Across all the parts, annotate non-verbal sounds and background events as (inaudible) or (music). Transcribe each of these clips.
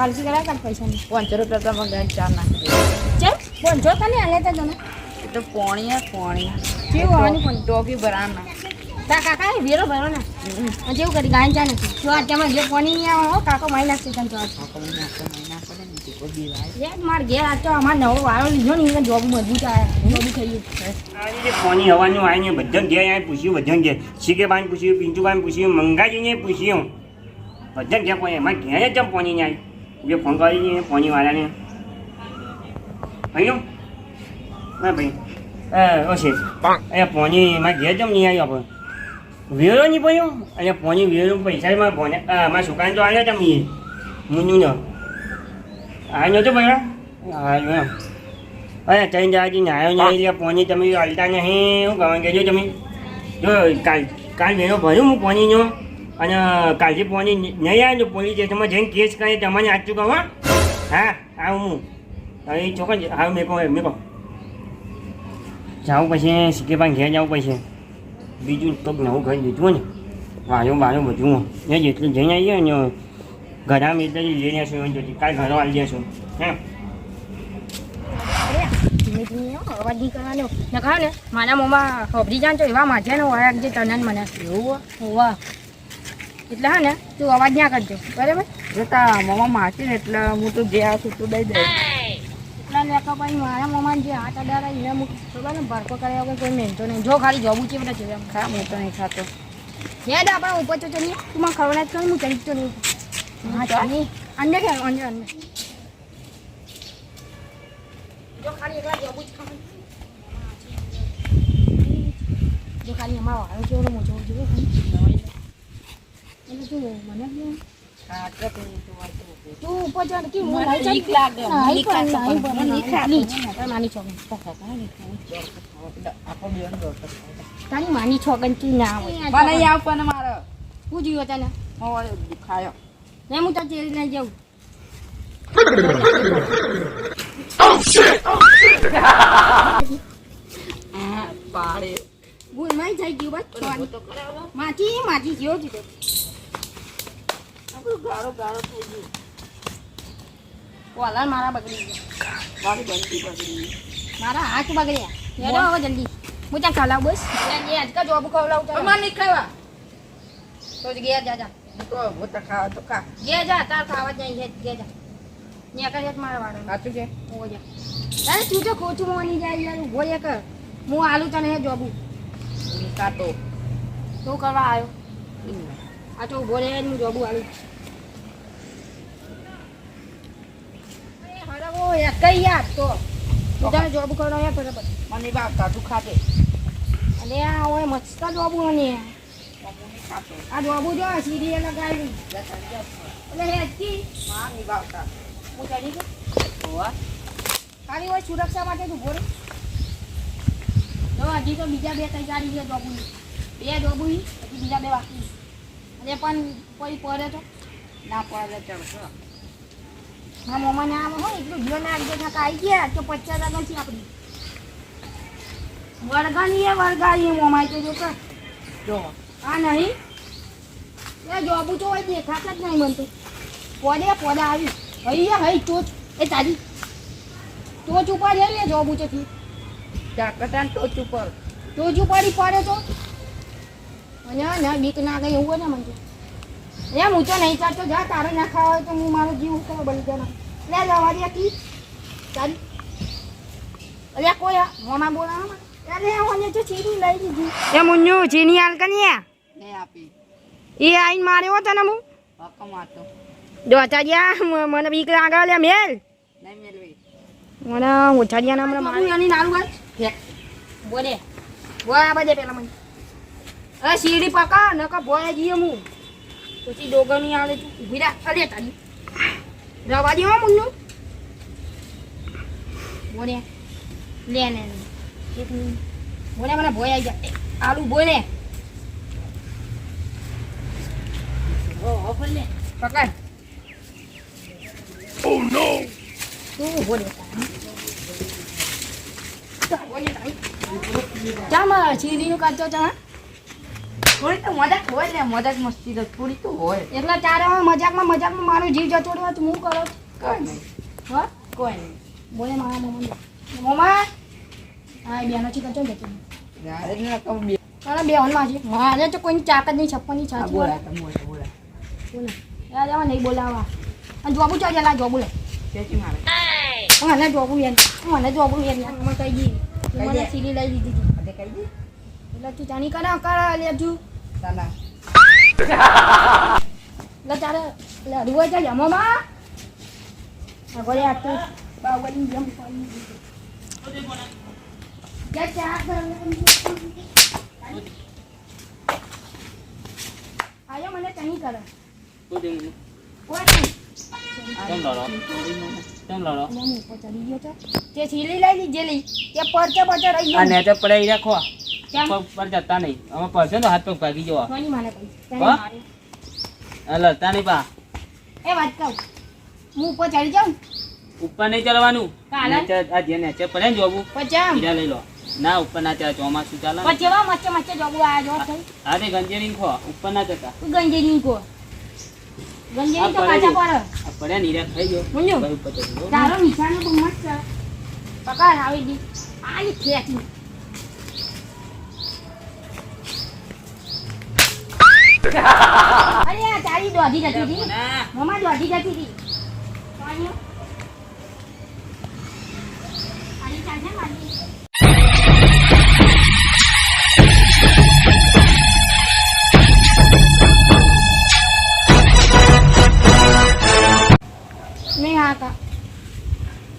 હાલસી કરા કર પૈસા પાંચસો રૂપિયા તો મને ચા નાખી. ચલ જો તને હાલે તો તને એ તો પોણી હે પોણી. કેવું આવવાની પણ ટોપી ભરાના તા કાકા એ વેરો ભરો ને. જેવું કરી ગાય જા નથી જો અત્યારમાં જે પોણી નહીં આવો હો કાકો મારી નાખશે તને તો. ટીકો માર ઘેર આ તો અમાર નવો વાળો લીધો ને એને જોબ મજબૂત આવે જોબ થઈ ગયું. જે ફોની હવાનું આવીને બધા ઘેર પૂછ્યું બધા ઘેર. શીખે બાને પૂછ્યું પિન્ટુબાને પૂછ્યું મંગાજીને પૂછ્યું. બધા ઘેર પોણી એમાં ઘેર જ પોની ને આવી જે ફોન કરી પોની વાળાને ભાઈઓ હા ભાઈ એ ઓછે એ પોની મારે ઘેર જમ નહીં આવ્યો આપણે વેરો નહીં પડ્યો અને પોની વેરો પૈસા મારા ફોને મારા છોકરાને તો આવ્યો તમે એ ન આવ્યો નહોતો ભાઈ આવ્યો એમ અરે ત્રણ દાડાથી નાયો નહીં એટલે પોની તમે હલતા નહીં શું કહેવાનું કહેજો તમે જો કાલ કાલ વેરો ભર્યું હું પોનીનો અને કાલથી પોની નહીં આવે તો પોલીસ સ્ટેશનમાં જઈને કેસ કરી તમને આજ ચૂકવ હા. આવું હું. હવે ચોક્કસ હા મેં કહો મેં કહો. જાઉં પછી સિક્કે ઘેર જવું પછી. બીજું તો નવું ઘર લીધું ને. વાયો બાયું બધું એ જેટલું જઈને આવીએ ને ઘરમાં એટલે લઈને આવીશું કાલ ઘરો આવી જશું. હે? કરવાનો. નખાવ ને મારા મોમાં ખબરી જાણ તો એવા માજા નો હોય જે તને મને. એવું હોવા. એટલે હા ને તું અવાજ ના કરજો. બરાબર? જોતા મમ્મા માસી ને એટલે હું તો જે આ છું તું દઈ દઉં એટલા લેખા ભાઈ મારા મમા જે હાથ અડાડા એને હું ખબર ને ભરકો કર્યા વગર કોઈ મહેનતો નહીં. જો ખાલી જોબું છે બધા જોયા ખા હું તો નહીં ખાતો. યાદ આપણે ઉપર તો ચલી તું મને ખબર જ કરી હું ચડી તો નહીં. હા ચાલી અંદર કે અંદર અંદર. જો ખાલી એકલા જોબું જ ખાવાનું. જો ખાલી અમારો વાળો કેવડો મોટો જોયો એટલે મને તું ચડ કે હું મને નહીં બીક લાગે. નહીં બીક પણ લાગે. નહીં પણ મને નહીં ખાતો. નાની છોકરી આખો દિવસ તારી માની છોકરી તું ના હોય પણ આવ પણ મારે હું જીવો તને હવે દુખાયો ને હું જાઉં ગયું બસ માથી જેવો જીતો આપણું ગાળો ગાળો થઈ ગયું? વાલા મારા બગડી ગયા. મારી બંધી બગડી. મારા હાથ બગડ્યા. હેડો હવે જલ્દી. હું ત્યાં ખાલાવ બસ. એ આજકા જોબ ખવડાવું તો મને નહીં ખાવા તો જ ગયા જા જા તો હું તો ખાવા તો ખા. ગયા જા તાર ખાવા જ નહીં ગયા જા. ત્યાં કરે મારા વાળો સાચું છે? ઓ જા. અરે તું તો ખોટું મોની જાય યાર ઊભો એક હું આલુ તને હે જોબું. કાતો તું? કરવા આવ્યો. આ તો ઊભો રહે હું જોબું આલુ એક યાર તો તું જોબ જોબ યાર બરાબર. મને બાપતા તું ખાતે અને આ હોય મસ્ત જોબુ અને આ જોબુ જો સીડી લગાવી. એટલે કી માં નહીં બાપતા હું ચડી હોવા ખાલી હોય સુરક્ષા માટે તું બોલ જો હજી તો બીજા બે તૈયારી ગાડી છે જોબુની બે જોબુની હજી બીજા બે બાકી અને પણ કોઈ પડે તો? ના પડે ચડશો. મારા મોમાં ના આવે હોય એટલું જીવન ના થતા આવી ગયા તો પચાસ આગળ છે આપણી. વળગાની એ વળગાની મોમાય તો જો જો. આ નહીં. એ જોબુ તો હોય દેખાતા જ નહીં બનતું. પોડે પોડા આવી. હૈયા હૈ ટોચ. એ તારી. ટોચ ઉપર લે જોબુ થી ટોચ ઉપર. ટોચ ઉપર પડે તો. અને ના બીક ના ગઈ એવું હોય ને મને. એમ હું તો નહીં ચાલતો જા તારે ના ખાવા હોય તો હું મારો જીવ ઉઠાવ બળી જવાનો. લે જવા દે કી. ચાલી. અલ્યા કોઈ મોમાં બોલાવા અરે મને તો ચીની લઈ દીધી એ મુન્યુ ચીની હાલ કનિયા નહીં આપી. એ આઈને માર્યો તને હું હકમ આતો દોચાડિયા મને બીક લાગે લે મેલ. નહીં મને ઓછાડિયા નામ મારું એની નાનું વાત ફેક. બોલે. બોલ આ બધે પેલા મને. અ સીડી પકા નકા બોય જીએ હું પછી ડોગરની આવે તું ઊભી રાખ અરે તારી. રવા દે હો મુન્નુ. બોલે લે ને. એક મિનિટ. બોલે મને ભોય આવી જાય આલુ બોલે. પકડ. તું ઊભો રહે બોલે ચા મારા ચીરીનું કાચો ચા થોડી તો મજાક હોય ને મજાક મસ્તી તો થોડી તો હોય. એટલે તારે મજાકમાં મજાકમાં મારો જીવ જતો રહ્યો તો હું કરો કોઈ નહીં. હા? કોઈ નહીં. બોલે મારા મમ્મા મમ્મા હા બેનો છે કચો જતો યાર એટલે ના કહું બે. મારા બે હોલમાં છે. મારે તો કોઈની ચાક જ નહીં છપ્પનની છાતી બોલા બોલા યાર નહીં બોલાવા. અને જોબુ ચાલ લા જોબુ લે કેચી મારે? મને જોબુ યાર હું મને જોબુ યાર મને કહી દી? મને સીલી લઈ દીધી હતી. કઈ દે? એટલે તું જાણી કરા કરા લેજુ તાના. (laughs) એટલે તારે એટલે હરવું છે જમવામાં આગળ આ તો બાવળી જમ જા ચા આયો મને કहीं કરે. કોઈ નહીં કેમ લડો? કેમ અને તે સીલી લઈ લીધેલી. તે પરચે પરચે રહી આ ગયો નેચે પડાઈ રાખો. કેમ પગ પર જતા નહીં. અમે પડશે ને હાથ પગ ભાગી જવા. લડતા નહીં પા. એ વાત કહું. હું ઉપર ચડી જાઉં? ઉપર નહીં ચડવાનું. આ જે પડે ને જોબુ. પછી લઈ લો. ના ઉપર ના ચાલે ચોમાસું ચાલે એવા મચ્ચે મચ્ચે જોગું આ જો હા તે ગંજેરી ખો. ઉપર ના જતા. ગંજેરી ખો. ગંજેરી તો કાચા પડે. પડ્યા ને હીરા ગયો ગયો. તારો નિશાનો બહુ મસ્ત પકડ આવી દી આની ખેંચી. અરે આ તારી દોઢી જતી હતી. ના. મમ્મા દોઢી જતી હતી. નહીં હાકા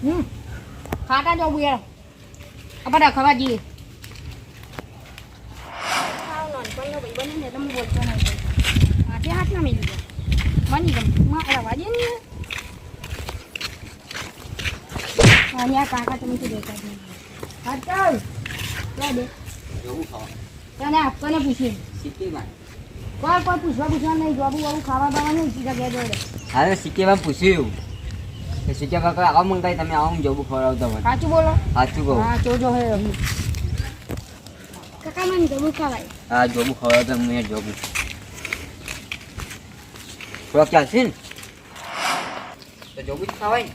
હમ ખાટા જો બુયાર આપણે ખવા જઈએ. હાથે હાથ ના મેલી ગયા મની ગમ. મારા વાજે ને. અહીંયા કાકા તમે તો દેખા જ નહીં હાથ દે. તને આપવાને પૂછીએ. કોઈ કોઈ પૂછવા પૂછવા નહીં જોબુ વાળું ખાવા બાવાનું સીધા ઘેર જોડે અરે સિક્કેમાં પૂછ્યું. કે સિક્કે કાકા આવો મંગાઈ તમે આવો હું જવું ખવડાવતા હોય. સાચું બોલો. સાચું કહો. હા જોજો હે કાકા મને જોબુ ખવાય હા જોવું ખવડાવતા મેં એ થોડાક ચાલશે ને? તો જોવું જ ખાવાય ને.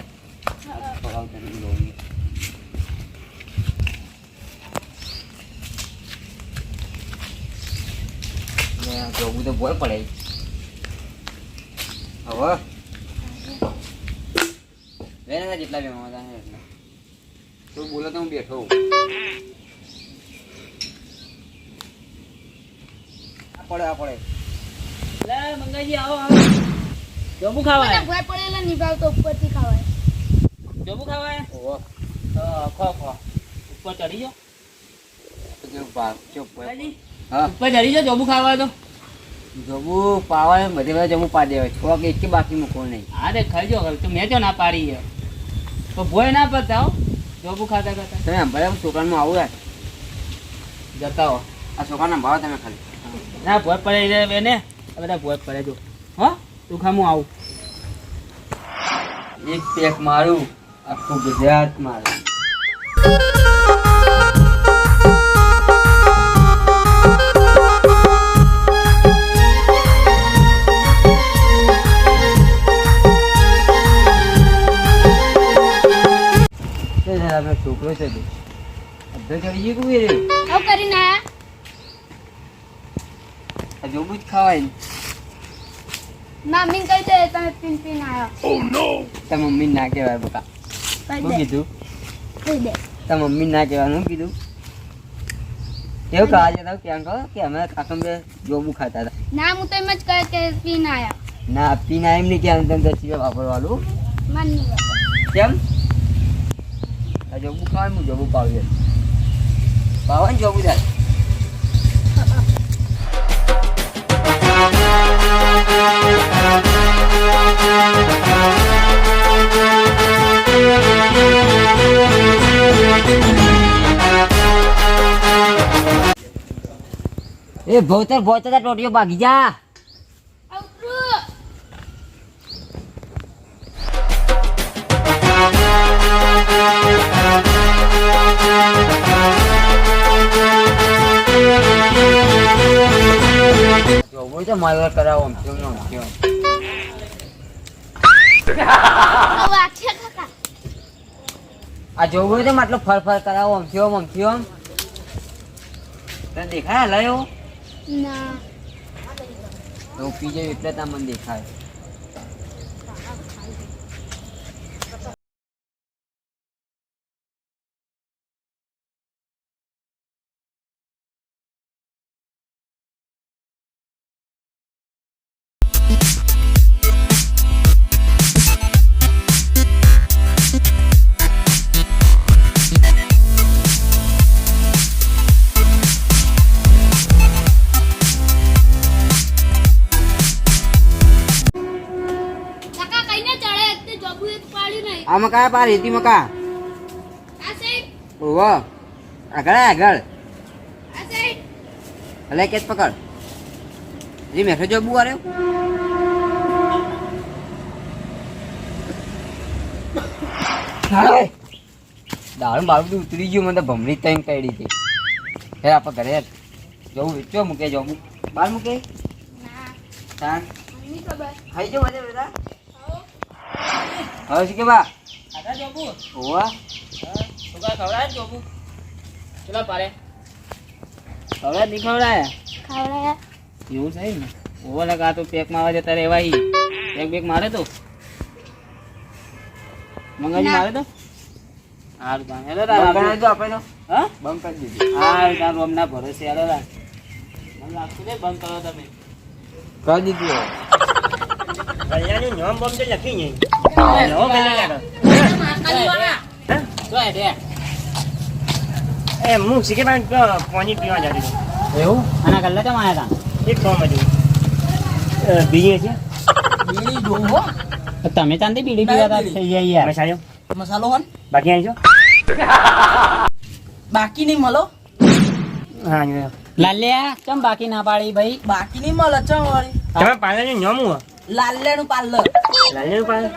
જોવું તો બોલ પડે. હવે? લે ને જેટલા બે મામા હતા એટલા. તું બોલો તો હું બેઠો પડે, આ પડે. લે મંગાજી આવો આવો. જોબુ ખાવાય? ભય પડેલા નિભાવતો ઉપરથી ખાવાય. જોબુ ખાવાય? ઓહો. ખો ખો. ઉપર ચડી જો તો ઉપર ચડી જો જોબુ ખાવા તો. જમુ પાવા બધે બધા જમુ પાડી દેવાય. થોડાક એક કે બાકી મૂકો નહીં. હા તે ખાઈ જાઓ તો મેં તો ના પાડી છે તો ભોય ના પડતા હો જોબુ ખાતા ખાતા. તમે અંબાડા છોકરાનું આવું જતા હો. આ છોકરાના ભાવ તમે ખાલી. ના ભોય પડે એને બધા ભોય પડે જો. હો? તું ખામું આવું. એક પેક મારું, આખું ગુજરાત મારું. છોકરો છે. અડધો ચડી ગયું કે રે? આવું જોવું જ ખવાય મમ્મી કહી દે તમે પીન પીન આવ્યો તાર મમ્મી ના કહેવાય બકા. શું કીધું? કહી દે. મમ્મી ના કહેવાનું કીધું? એવું કહા જતા કેમ કહો કે અમે કાકમ બે જોબું ખાતા હતા. ના હું તો એમ જ કહે કે પીન આયા. ના પીના એમ નહીં કહેવાનું તમે દસ રૂપિયા વાપરવાનું. મન નહીં કેમ? આ જોબું ખાવાનું હું જોબું પાવ્યું પાવાનું જોબું થાય એ ભોતર ભોતર ટોટીઓ ભાગી જા જોવું છે મારે કરાવો થયો આમ થયો. આ જોવું તો માટલો ફર ફર કરાવો, આમ થયો આમ થયો આમ. દેખાય હલાયો ના. તો પી જાય એટલે તમને દેખાય. મકા પા રેતી મકા. આ આગળ આય, આગળ. હલે કેસ પકડ. જી મેઠો જો બુ આર્યો દાળ બાળું બધું ઉતરી ગયું મને ભમણી ભમરી તઈ કઈડી હતી. હે આપણે ઘરે જવું વેચો મૂકે જવું બાર મૂકે? ના. તાન ખાઈ જો બધા? હવે શું કે બા ખાધા જોબુ ઓવા સુકા ખવડાય જોબુ ચલો પારે. ખવડાય નહીં ખવડાય ખાવડાયા એવું છે ને ઓવો લગા તો પેકમાં જતા રહેવા પેક બેક મારે તો. મંગાજી મારે તો? હારું તાન હેલો તાર આપણે તો. હા? બંધ કરી દીધું. હારું તાર રોમ ના ભરોસે હેલો તાર. મને લાગતું ને બંધ કરો તમે. કરી દીધું હવે. નામ બોમ તો લખી નહીં. એ, હું પાણી પીવા જતી. એવું આના કલ્લા આયા એક બીજી છે તમે ચાંદી બીડી પીવા તા થઈ જાય યાર મસાલો મસાલો હોન બાકી આવી બાકી નહીં મળો હા લાલ્યા કેમ બાકી ના પાડી ભાઈ બાકી નહીં મળે ચમ વળી તમે પાર્લરનું નામ હું લાલ્યાનું પાર્લર લાલ્યાનું પાર્લર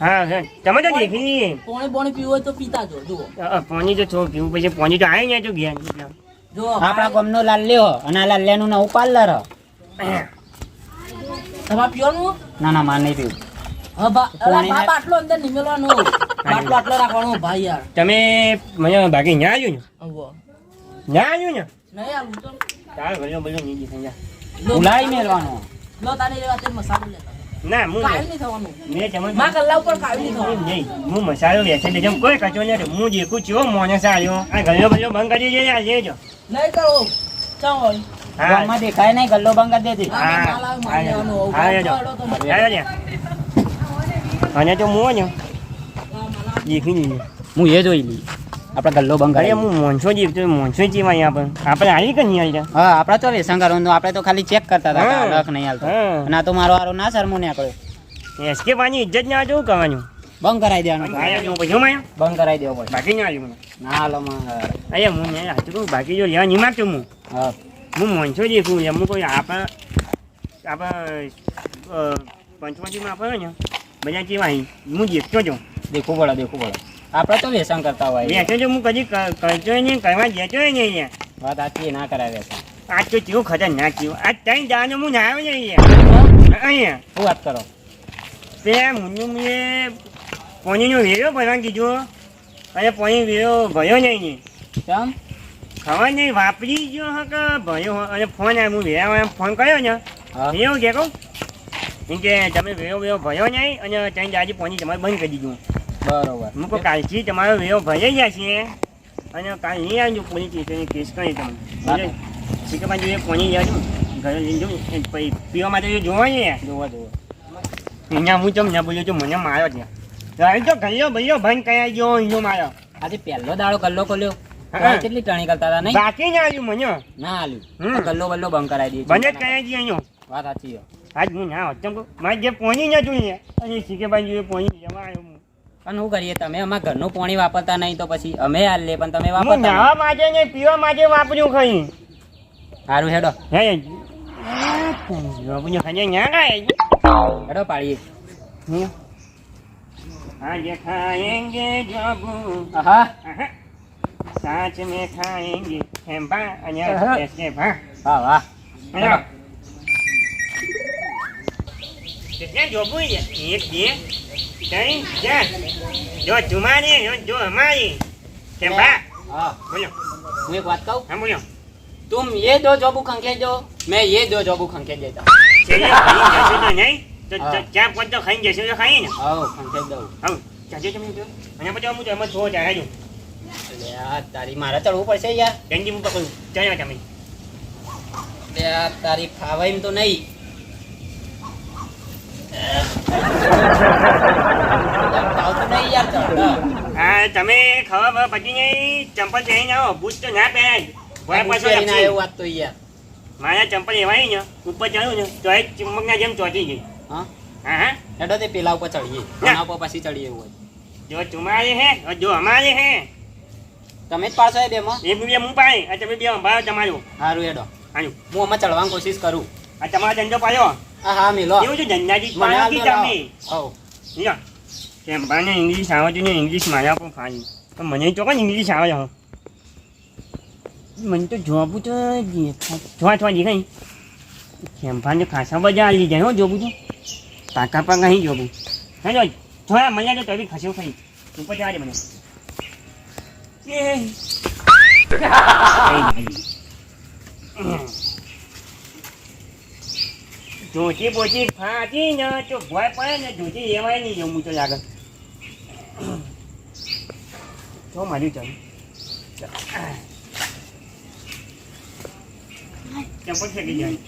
હા તમે તો દેખી પોણી પોણી પીવું તો પીતા જો જુઓ. પાણી તો છો પીવું. પછી પાણી તો આવી જાય તો ગયા. જો આપણા ગામનો લાલ્યો અને આ લાલ્યાનું નવું પાર્લર તમારે પીવાનું? ના ના માર નહીં પીવું. હા બા અલા, પોણી બાપ ના- આટલો અંદર નિમેલવાનો. બાટલો આટલો રાખવાનો ભાઈ યાર. તમે મને બાકી ન્યા આવ્યું ને? ન્યા આવ્યું ને? નહીં આલું તો. તાર ભલો ભલો નહીં દેખાય જા. લો, લો તારે લેવા તે મસાલો લેતા. ના હું કાયમ થવાનું. મેં તમને માં કલ્લા ઉપર કાયમ થવાનું. નહીં હું મસાલો વેચે દે જેમ કોઈ કચો નથી હું દેખું છું મોને આવ્યો આ ગલ્લો ગલ્લો બંધ કરી દે આ લેજો. નહીં કરો. ગામમાં દેખાય નહીં ગલ્લો બંધ કરી દેતી હા, તો મને. અને તો મોં ને હા, દેખી નહીં હું એ જોઈ લી આપણે ગલ્લો બંધ અરે હું મોનસો જીવતો મોનસો જીવ અહીંયા પણ. આપણે આવી કે નહીં આવી હા આપણે તો કરવાનું આપણે તો ખાલી ચેક કરતા હતા લખ નહીં હાલતો. ના તો મારો આરો ના શરમો નીકળ્યો. એસકે પાણી ઇજ્જત ના જોવું કહેવાનું? બંધ કરાવી દેવાનું. બંધ કરાવી દેવો પડે બાકી ના આવ્યું ના હાલો અહીંયા અરે હું ને હાચું બાકી જો લેવા નહીં માગતું હું. હા. હું મોનસો દેખું એમ કોઈ આપણા આપણા માં આપણે ને બધા જેવા અહીં. હું દેખતો જ દેખવું પડે દેખવું પડે. આપણે તો વ્યસન કરતા હોય. બેઠો જો હું કદી કરજો નહીં કરવા જતો નહીં વાત આટલી ના કરાવે વ્યસન આજ તો કેવું ખતરનાક થયું. આજ ત્રણ દાનો હું ના આવ્યો ને અહીંયા અહીંયા. શું વાત કરો? તે મુન્નુ મેં પોનીનો વેરો ભરવા કીધો. અને પોની વેરો ભર્યો નહીં ને કેમ? ખબર નહીં વાપરી ગયો હ કે ભર્યો અને ફોન આવ્યો હું વેરા ફોન કર્યો ને. હા. એવું કે કહું? કે તમે વેરો વેરો ભર્યો નહીં અને ત્રણ દાદી પોની તમારે બંધ કરી દીધું. બરોબર. હું કહું કાલથી તમારો વેવ ભરાઈ ગયા છે અને કાલ નહીં આવજો પોલીસ સ્ટેશને કેસ કરી તમે. શીખવા જોઈએ ગયા છું ઘરે લઈને જવું પછી પીવા માટે જોવા જોવા જોવા. અહીંયા હું ચમ ના બોલ્યો છું મને માર્યો ત્યાં તો ગયો ભાઈ ભાઈ કયા ગયો અહીંયા માર્યો. આજે પહેલો દાડો ગલ્લો ખોલ્યો. કેટલી ટાણી કરતા હતા નહીં? બાકી ના આવ્યું મને. ના આવ્યું. ગલ્લો બલ્લો બંધ કરાવી બંધ જ કયા ગયો અહીંયા? વાત સાચી આજ હું ના હોત ચમ મારે જે પોણી ન જોઈએ. અને શીખે બાજુ પોણી જવા આવ્યો. પણ શું કરીએ? તમે અમારા ઘરનું પાણી વાપરતા નહીં તો પછી અમે હાલ લે પણ તમે વાપરતા નહીં. નાવા માટે ને પીવા માટે વાપર્યું ખાઈ. હારું હેડો. હે બાબુને ખાઈ ન્યા ગાય હેડો પાડીએ. હમ. આજે ખાએંગે જાગુ. આહા આહા. સાચ મેં ખાएंगे હેમ્બા અને હા. એસકે ભા હા વાહ હેલો. કેટલા જોબુ છે? એક બે. ત્રણ ચાર જો તમારી જો જો અમારી હેમ્બા हाँ બોલો હું એક વાત કહું હા બોલો तुम ये दो जॉबू खंके दो मैं ये दो जॉबू खंके देता છેલ્લે ખાઈ જશો તો નહીં તો હા. તો ચા પાંચ તો ખાઈ જશો તો ખાઈ ને आओ खंके दो આવ ચાજો તમે જો અને પછી અમુક એમ છો જાય જો અલે આ તારી મારે ચડવું પડશે યાર ગંજી હું પકડું ચાલો તમે અલે આ તારી ફાવાય એમ તો નહીં તમે ખાવા બાવા પછી નહીં ચંપલ પહેરીને આવો બૂટ તો ના પહેરાય. ભોય પાછો એવું વાત તો યાર. મારા ચંપલ એવા ને ઉપર ચડું ને તો એ ચુંબકના જેમ ચોટી ગઈ. હા? હા હેડો તે પેલા ઉપર ચડીએ. આના ઉપર પછી ચડીએ એવું હોય. જો તમારે હે જો અમારે હે. તમે જ પાછો બે બેમાં? એ બે હું પાય આ તમે બે અંબારો તમારું. સારું હેડો. હું આમાં ચડવાની કોશિશ કરું. આ તમારો ધંધો પાડ્યો. હા હા મિલો એવું છે ધંધાજી જ મને પાડો હાલ કે દો લાવો. તમે હઉ. લ્યો કેમ બાને ઇંગ્લિશ આવડતું ને ઇંગ્લિશ મારા પણ ફાડી તો મને તો કોણ ઇંગ્લિશ આવે હો મને તો જોબું તો જોવા જોવા દેખાય ખેમફાને ખાસા બધા આલી જાય હો જોબું તો પાકા પાકા અહીં જોબું હા જો થોડા મળ્યા તો તવી ખસ્યો ખાઈ ઉપર જવા દે મને એ. નહીં. ધોતી ફાટી ને તો ભોય પડે ને જોચી લેવાય નહીં જમું તો લાગે. તો માર્યું ચાલ. ચંપલ ફેંકી જાય?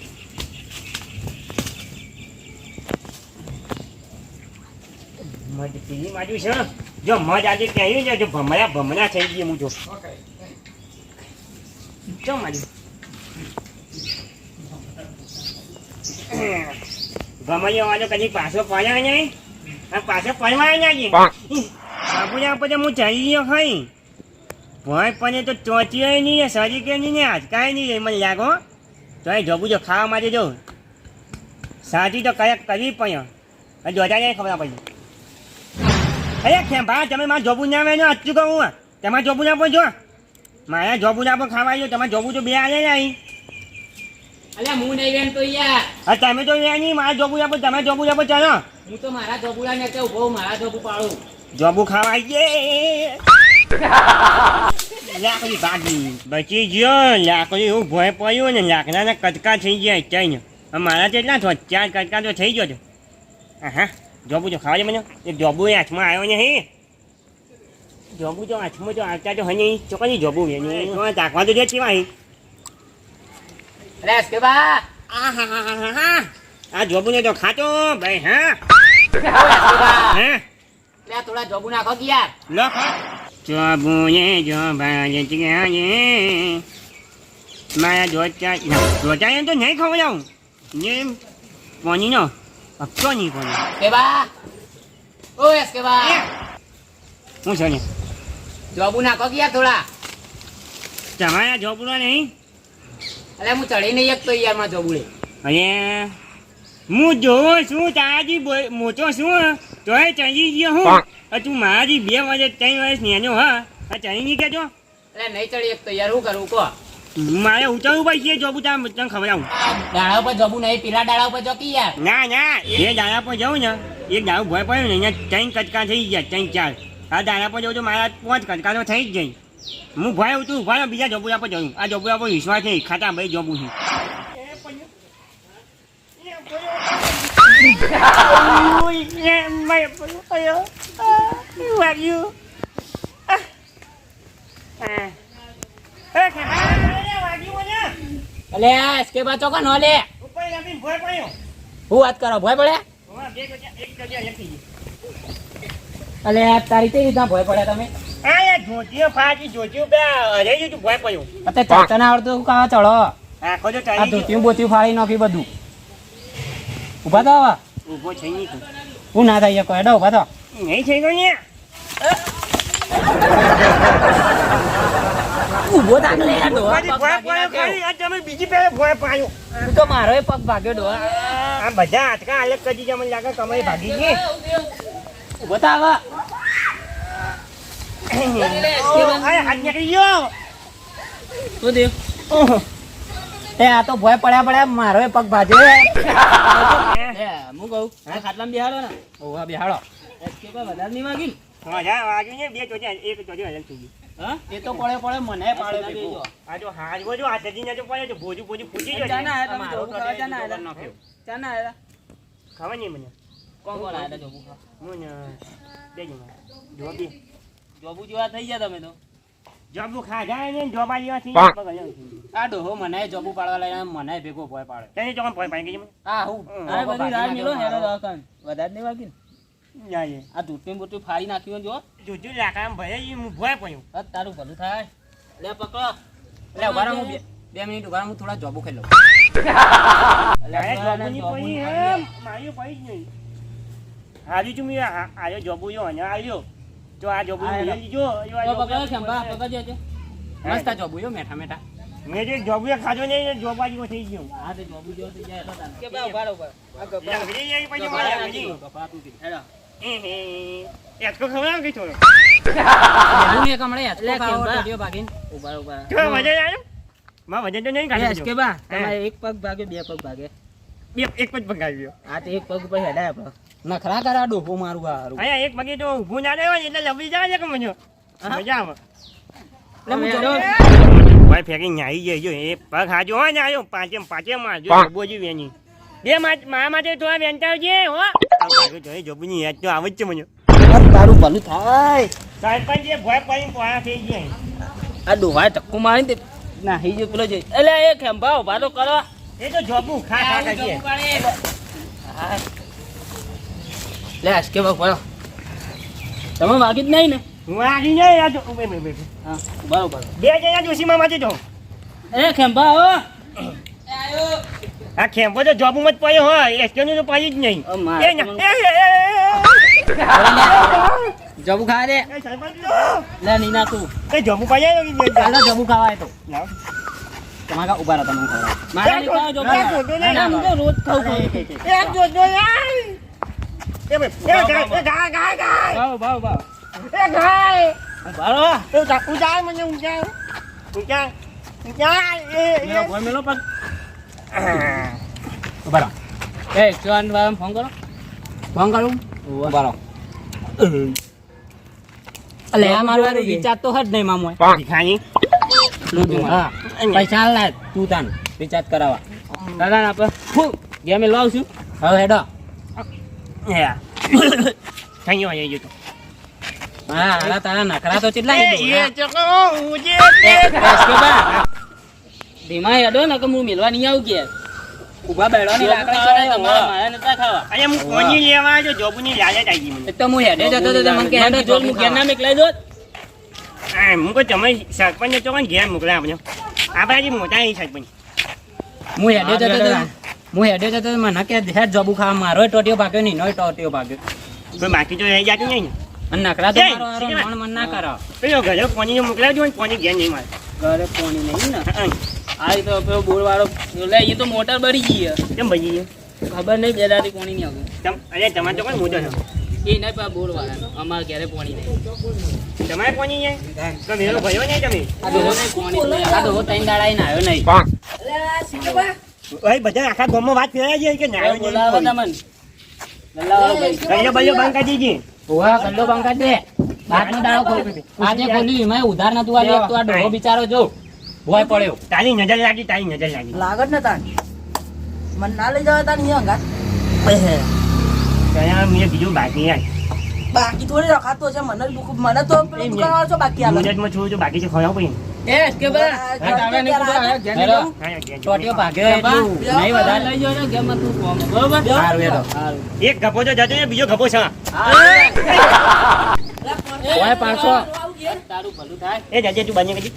મજ પીલી માર્યું છે જો મજ આજે છે, જો ભમરા ભમરા થઈ ગઈ હું જો. ચો માર્યું. ગમૈયો આજો કદી પાછો પડ્યો નહીં. આ પાછો પડવા નહીં બાપુજા પછી હું ચડી ગયો ખાઈ ભોય પણ તો ચોંચ્યો નહીં સરી કે નહીં ને આજકાય નહીં મને લાગો તો એ જોગું જો ખાવા માટે જો. સાચી તો કયા કરવી પડ્યો. જોતા નહીં ખબર પડી. અરે ખેંભા તમે મારા જોબું ના આવે અચું કહું. તમારે જોબું ના પણ જો. મારા જોબું ના પણ ખાવા આવ્યો તમારે જોબું તો બે આલે નહીં. અલ્યા હું નહીં વેન તો યાર. હા તમે તો એ નહીં મારા જોબુ ના તમે જોબુ પણ ચાલો. હું તો મારા જોબુડા ને કે ઊભો મારા જોબુ પાડું. જોબુ ખાવા આવીએ. લાકડી ભાગી બચી ગયો લાકડી એવું ભોય પડ્યું ને લાકડાના કટકા થઈ ગયા ચાઈને મારા જેટલા એટલા થયો ચાર કટકા તો થઈ ગયો છે. હા જોબુ તો ખાવા દે મને એ જોબુ એ હાથમાં આવ્યો ને હે જોબુ તો હાથમાં તો આવતા તો હની ચોકની જોબુ એને તાકવા તો જે કેવાય અરે એસકે બા આ જોબુ ને તો ખાતો ભાઈ હા એસકે બા હા લે થોડા જોબુ નાખો કે યાર લખો જોબુએ જોબાએ ચિયાએ મારા જોચા જોચાએ તો નહીં ખવડાવું ને પોનીનો અક્કો નહીં પોની કે બા ઓ એસકે બા હું છે ને જોબુ નાખો કે યાર થોડા તમારા જોબુનો નહીં અલે હું ચડી નહીં એક તો યારમાં જોબુડે અરે હું જોઉં છું તારાજી બોય- મોટો છું તોય ચડી ગયો હું. આ તું મારાથી બે વાગે ત્રણ વર્ષ નેનો હા. આ ચડી નહીં કેજો. અરે નહીં ચડી એક તો યાર શું કરું કહો. મારે ઉતરવું પડશે જોબુ તાર તને ખવડાવું. આ દાડા ઉપર જોબુ નહીં પેલા દાડા ઉપર જોકી યાર. ના ના એ દાડા પર જવું ને એક દાડો ભય પડ્યો ને અહીંયા ત્રણ કટકા થઈ ગયા ત્રણ ચાર. આ દાડા પર જવું તો મારા પાંચ કટકા તો થઈ જ જાય. હું ભય ઉતું ઊભા રહો, બીજા જોબુ પર જાઉં આ જોબુ પર વિશ્વાસ છે ખાતા ભાઈ જોબુ છે અલે આ એસકે બા ચોકા નો લે હું વાત કરો ભય પડે અલે તારી કઈ રીતના ભય પડ્યા તમે? ધોતીઓ ફાટી ધોતીઓ બે અરે તું ભય પડ્યો. અત્યારે ચડતા ના આવડતું કાવા ચડો? આખો તો આ ધોતિયું બોતિયું ફાડી નાખી બધું. નહીં હું ના થાય હેડો નહીં થઈ ગયો ને લે ડોહા પગ ભોય ભાગી પાડ્યો, નાખ્યો. ખાલી આ તમે બીજી પહેલા ભોય પાડ્યો. તું તો મારો પગ ભાગ્યો ડોહા આ બધા હાથકા અલગ કરી દીધા મને લાગે કમાઈ ભાગી ગઈ. હવે ઓહ, અરે, હાથ નીકળી ગયો શું થયું ઓહ. એ આ તો ભોય પડ્યા પડ્યા મારો એ પગ ભાજે લે, હું કહું ખાટલામાં બિહાડો ને ઓવા બેહાડો વધારે નહીં ને? બે ચોથી, એક ચોથી હજાર હા એ તો પડે પડે મને પાડે. આ જો હાજવો જો, આ સજીને જો ભોજું ભોજું ફૂટી ગયો છે. ચાના આયા તમે જોબુ ખાવા ચાના આયા ચાના આયા ખબર નહીં મને કોણ કોણ આયા જોબુ ખાવા હું ને બે જણા. જો બે. જોબુ જેવા થઈ ગયા તમે તો. જોબુ ખાધા ને જોબા જેવા થઈ ગયા. આ ડોહો મને જોબુ પાડવા લાગ્યા મને ભેગો ભોય પાડે. તે જોમ ભોય પાઈ ગઈ હા આ હું આ બધી રાહ મિલો હેરો મારો. વધારે નહીં વાગી ને. આ ધૂટમી બૂટમી ફાડી નાખ્યું જો. જોજો લાકામ ગયું, હું ભોય પડ્યો. આ તારું ભલું થાય. લે પકડો. લે ઊભા રહો, હું બે- બે મિનિટ ઊભા રહો, હું થોડા જોબુ પડી હે, મારી પડી જ નહીં. હારી છું મેં, આ- આયો જોબુ જો, અને આયો. જો આ જોબુ મેં જો પકડો પકડજો મસ્ત જોબુ મેઠા મેઠા મેં જે જોબુ નહીં, ને જોબા જેવો થઈ ગયો. હા તે જોબુ જેવો થઈ જાય. કે બા ઊભા ઊભા. લંગડી પછી મારે. હેડો. ખવડાવ કે એક હમણાં ખાવો, ભાગીને. ઊભા ઊભા આવ્યો? મારો વજન તો નહીં એ કાઢી બા તમારે એક પગ ભાગ્યો બે પગ ભાગે બે- એક પગ ભગાવ્યો. આ તો એક પગ ઉપર હેડાય આપણો નખરા કરા ડોહો મારું આ હારું. અહીંયા એક બગીચો તો ઊભું ના રહેવાય ને એટલે લબડી જાય છે કે મને. મજા આવે. હું. ભાઈ ફેંકી ન્યાઈ જાય એ પગ હાજો હોય ને આયો પાંચે પાંચે મારજો બોજી વેની. બે માં મા માટે તો આ વેંટાવ છે હો. મારું ભાગ્યો જોબની એ યાદ તો આવે જ છે મને. તારું ભલું થાય. સાહેબ પણ જે ભોય પડીને પોયા થઈ ગયા. આ ડોહાએ ધક્કો મારીને ના હી જો પેલો જઈ એટલે એ ખેંભા ઊભા તો કરો. એ તો જોબું ખા ખા કરીએ લે એસકે બા ભરો તમે વાગી જ નહીં ને? હું ને ઉભે ઉભે ઉભે. હા બરોબર. બે જણા જોશીમાં માટે તો એ ખેંભા હો. આ ખેંપો તો જોબુમાં જ પડ્યો હોય એસકેનું તો પડ્યું જ નહીં. જોબુ ખાવા દે લો. નહીં નાખું. એ જબુ પડ્યા ચાલો ખાવા તો તમારા ઊભા રહો તમે ખવડાવો. મારા ના, નહીં. ના, તો રોજ ખાઉં છું. એ આ જોજો યાર એ ગાય એ ગાય ગાય ભાવ ભાવ એ ભારો મને એ ભોય મેલો પગ ફોન કરો. ફોન કરું? બરા. અલે આ મારું વિચાર તો હજ નહીં મામો. હા પૈસા લાય તું તાન. રિચાર્જ કરાવવા. દાદા ને આપણે ગેમ લાવશું. હવે હેડો. હે થઈ ગયો અહીં તો હા હાલા તારા નખરા તો કેટલા એ કીધું? એ ચકો ઉજે ધીમા હેડો ને કે હું મિલવા નહીં આવું કે ઊભા બેડો ની લાકડી ખાવા ચડાય તમારા તમારા. માયા નતા ખાવા અરે હું કોની લેવા જો જોબુની લાલચ આવી ગઈ મને એક તો હું હેડે જતો તો મને કે હેડો મને જોર હું ઘેરના મેકલાઈ દો આ હું કોઈ તમે સરપંચ તો કોણ ઘેર મોકલ્યા આપણે આપણે હજી મોટા નહીં સરપંચ હું હેડે જતો તો હું હેડે જતો તો મને કે હેડ જોબુ ખા મારો ટોટીઓ ભાગ્યો નહીં નોય ટોટીઓ ભાગ્યો. કોઈ બાકી તો એ જતું નહીં ને? અને નખરા તો મારો શીખવા. મન મન ના કરો. પેલો ઘરે કોની મોકલાવજો ને કોની ઘેર નહીં મારે. ઘરે પોણી નહીં ને? આ તો પેલો બોર વાળો લે એ તો મોટર બળી ગઈ છે. કેમ ગઈ? ખબર નહીં બે દાદી પોણી નહીં આવ્યું. તમ અરે તમારે તો કોઈ મોટો છે. એ નહીં પા બોર વાળા ઘરે પોણી નહીં. તમારે પોણી છે? તો મેરો ભયો નહીં તમે? આ ડોહો નહીં પોણી. આ તો ત્રણ દાડા આવ્યો નહીં. ભાઈ બધા આખા ગામમાં વાત ફેરાય છે કે ના આ બોલાવો તમને ભાઈ કરી દીધી ઓવા કલ્લો બંકા દે બાદનો દાડો ખોલ આજે ખોલી એમાં ઉધાર નતું આલ્યું એક તો આ ડોહો બિચારો જો ભોય પડ્યો. તારી નજર લાગી તારી નજર લાગી. લાગત ને તાન. મન ના લઈ જવા તાન અહીંયા અંગાત કયા મેં બીજું બાકી યાર બાકી થોડી રખાતો છે મને દુખ- મને તો પેલો દુકાનવાળો છો બાકી આલે. મુદતમાં છું તો બાકી છે ખવડાવ પછી. એ કે બરા આ ટાવર નહીં કૂદો, આ ઘેર ઘેર જવું. ભાગ્યો એટલું. નહીં વધારે લઈ જો ને ઘેરમાં તું કોમ. બરોબર? સારું સારું. એક ગપો જો જતો ને બીજો ગપો છે. ઓય 500 તારું ભલું થાય. એ જાજે તું બંને કરી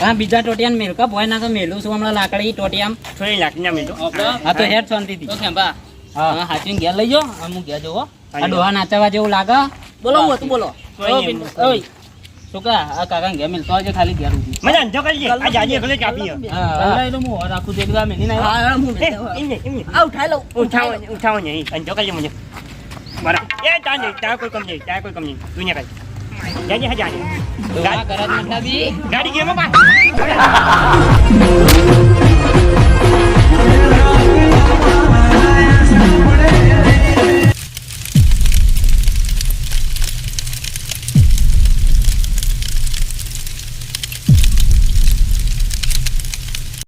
હા બીજા ટોટિયાને મેલકા ભોય ના તો મેલું છું હમણાં લાકડી ટોટિયા થોડી લાકડી ના મિલતો હા. તો હેડ શાંતિથી. તો કેમ બા? હા હાચીને ઘેર લઈ જાઓ. અને હું ઘેર જવો આ ડોહા નાચવા જેવું લાગે? બોલો હું હતું બોલો. કોઈ ઓ નહીં. પિન- ઓય. છોકરા આ કાકા ઘેર મિલતો આવજે ખાલી ઘેર ઊભી. મને અંધો કરી દે આ જાજી એકલો જ આપી હા, હા. કલાઈ તો હું ઓર આખું દેખવા મેલી ના હા હા, હું એ બેઠો. એમને એમને. આ ઉઠાઈ લઉં ઉઠાવો ઉઠાવો નહીં અંધો કરી દે મને બરાબર એ તા નહીં તા કોઈ કમ નહીં તા કોઈ કમ નહીં. તું ને કર જાજે હા જાજે ડોહા કરત મતલબ ઈ ગાડી ગેમ પા (laughs)